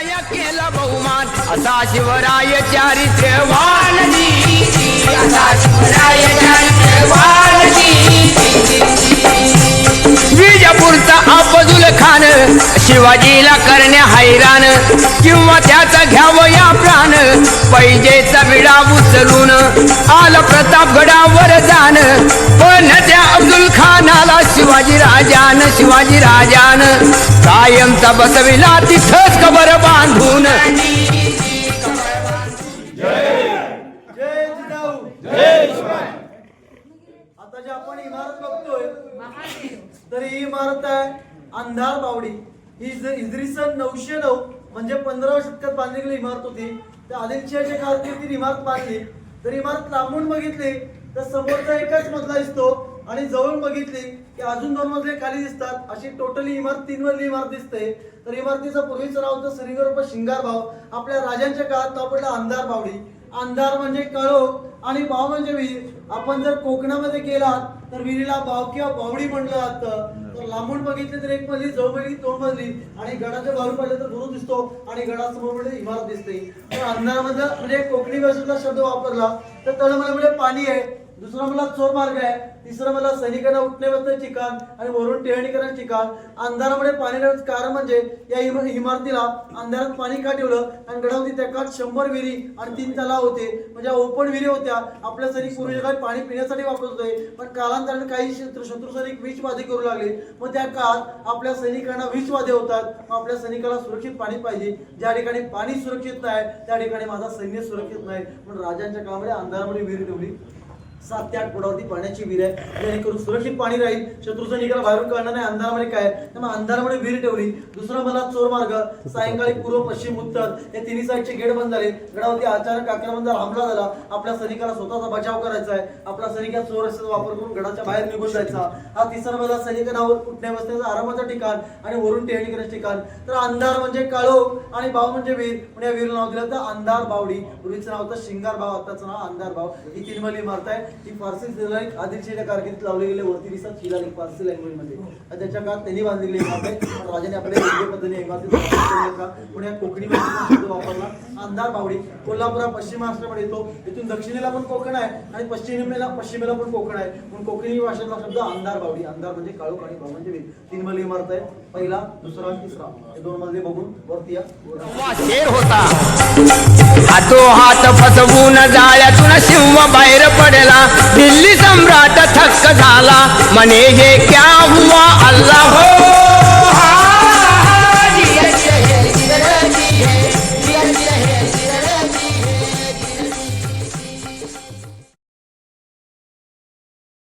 शिवराय केला बहुमान. असा शिवराय चारित्र्यवान असा शिवराय शिवाजीला करण्या हैराण. किंवा त्याचा घ्यावं या प्राण. पैजेचा विडा उचलून आला प्रतापगडावर जाण. पण त्या अब्दुल खानाला शिवाजी राजान शिवाजी राजान कायमचा बसविला तिथंच कबर बांधून. आता जी आपण इमारत बघतोय तर ही इमारत आहे अंधार बावडी. ही इजरी सन नऊशे नऊ म्हणजे पंधराव्या शतकात बांधली गेली इमारत होती. त्या आदिलशाहीच्या कारकिर्दीत इमारत बांधली तर इमारत लांबून बघितली तर समोरचा एकच मजला दिसतो आणि जवळ बघितली की अजून दोन मजले खाली दिसतात. अशी टोटली इमारत तीन मजली इमारत दिसते. तर इमारतीचं पूर्वीचं नाव होतं श्रीगोरप शिंगार भाव आपल्या राजांच्या काळात नाव पडलं अंधार बावडी. अंधार म्हणजे कळो आणि भाव म्हणजे विहीर. आपण जर कोकणामध्ये गेलात तर विहिरीला भाव किंवा बावडी म्हटलं जातं. तर लांबून बघितले तर एक मजली जवळ बघितली दोन मजली. आणि गडाच्या बाहेर पडले तर गुरु दिसतो आणि गडासमोर म्हणजे इमारत दिसते. तर अंधारामध्ये म्हणजे कोकणी भाषेतला शब्द वापरला तर तळमळमध्ये पाणी आहे. दुसरा मला चोर मार्ग आहे. तिसरं मला सैनिकांना उठणे बसण्याचे ठिकाण आणि वरून टेहणी करण्याचे ठिकाण अंधारामध्ये पाणी कारण म्हणजे या इम- इमारतीला अंधारात पाणी का ठेवलं? आणि गडावरती त्या काळात शंभर विहिरी आणि तीन तलाव होते. म्हणजे ओपन विहिरी होत्या. आपल्या सैनिक काळात पाणी पिण्यासाठी वापरत होते पण कालांतराने काही शत्रू शत्रू सैनिक विषबाधे करू लागले. मग त्या काळात आपल्या सैनिकांना विषबाधे होतात. मग आपल्या सैनिकाला सुरक्षित पाणी पाहिजे. ज्या ठिकाणी पाणी सुरक्षित नाही त्या ठिकाणी माझा सैन्य सुरक्षित नाही. म्हणून राजांच्या काळामध्ये अंधारामध्ये विहीर ठेवली. सात ते आठ फुटावरती पाण्याची विहीर आहे. जेणेकरून सुरक्षित पाणी राहील. शत्रू निकाल बाहेरून कळणार नाही. अंधारामध्ये काय त्यामुळे अंधारामध्ये विहीर ठेवली. दुसरा मला चोर मार्ग. सायंकाळी पूर्व पश्चिम उत्तर. हे तिन्ही साईडचे गेट बंद झाले. गडावरती अचानक आक्रमण झाला हमला झाला. आपल्या सैनिकाला स्वतःचा बचाव करायचा आहे. आपल्या सैनिकात चोर रस्त्याचा वापर करून गडाच्या बाहेर निघून जायचा. हा तिसरा मला सैनिकांवर कुठल्या बसण्याचं आरामाचं ठिकाण आणि वरून टेहणी ठिकाण. तर अंधार म्हणजे काळोख आणि भाव म्हणजे वीर. पण या वीर नाव दिलं तर अंधार बावडी. पूर्वीचं नाव होतं शिंगार भाव. आताचं नाव अंधार भाव. ही तीन मली इमारत आहे. ही फारसी शिलालेख आदिलशाहीच्या कारकिर्दीत लावले गेले वरती दिसतात शिलालेख फारसी लँग्वेजमध्ये. त्याच्या काळात त्यांनी बांधलेली इमारत आहे राजाने आपल्या योग्य पद्धतीने इमारतीत बांधलेली पण या कोकणी भाषेचा शब्द वापरला. अंधार बावडी कोल्हापूर पश्चिम महाराष्ट्रामध्ये येतो. इथून दक्षिणेला पण कोकण आहे आणि पश्चिमेला पश्चिमेला पण कोकण आहे. म्हणून कोकणी भाषेतला शब्द अंधार बावडी. अंधार म्हणजे काळोख आणि भाव म्हणजे तीन मजली इमारत आहे पहिला दुसरा तिसरा. हे दोन मजले बघून वरती या. शेर होता. हातो हात फसवून जाळ्यात शिव बाहेर पडला. दिल्ली सम्राट थक्क झाला. म्हणे हे क्या हुआ?